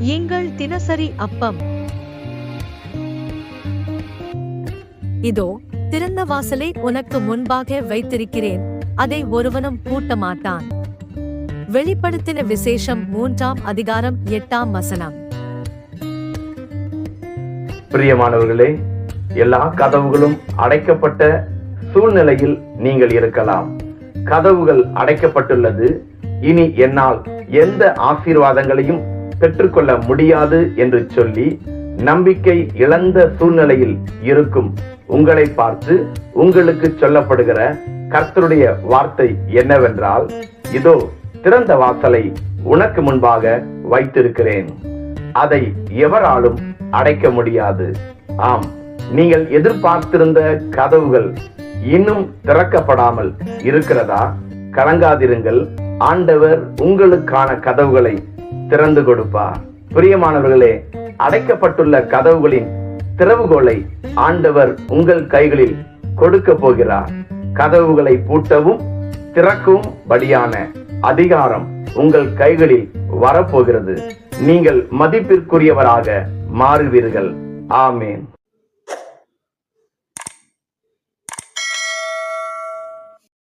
எங்கள் தினசரி அப்பம். இதோ திறந்த வாசலை உனக்கு முன்பாக வைத்திருக்கிறேன். அதை ஒருவனும் பூட்ட மாட்டான் வெளிப்படுத்தின விசேஷம் மூன்றாம் அதிகாரம் எட்டாம் வசனம். பிரியமானவர்களே எல்லா கதவுகளும் அடைக்கப்பட்ட சூழ்நிலையில் நீங்கள் இருக்கலாம். கதவுகள் அடைக்கப்பட்டுள்ளது. இனி என்னால் எந்த ஆசீர்வாதங்களையும் பெற்றுக்கொள்ள முடியாது என்று சொல்லி நம்பிக்கை இழந்த சூழ்நிலையில் இருக்கும் உங்களை பார்த்து உங்களுக்கு சொல்லப்படுகிற கர்த்தருடைய வார்த்தை என்னவென்றால் இதோ திறந்த வாசலை உனக்கு முன்பாக வைத்திருக்கிறேன். அதை எவராலும் அடைக்க முடியாது. ஆம் நீங்கள் எதிர்பார்த்திருந்த கதவுகள் இன்னும் திறக்கப்படாமல் இருக்கிறதா? கலங்காதிருங்கள். ஆண்டவர் உங்களுக்கான கதவுகளை திறந்து கொடுப்பார் பிரியமானவர்களே அடைக்கப்பட்டுள்ள கதவுகளின் திறவுகோலை ஆண்டவர் உங்கள் கைகளில் கொடுக்க போகிறார். கதவுகளை பூட்டவும் திறக்கவும் படியான அதிகாரம் உங்கள் கைகளில் வரப்போகிறது. நீங்கள் மதிப்பிற்குரியவராக மாறுவீர்கள். ஆமேன்.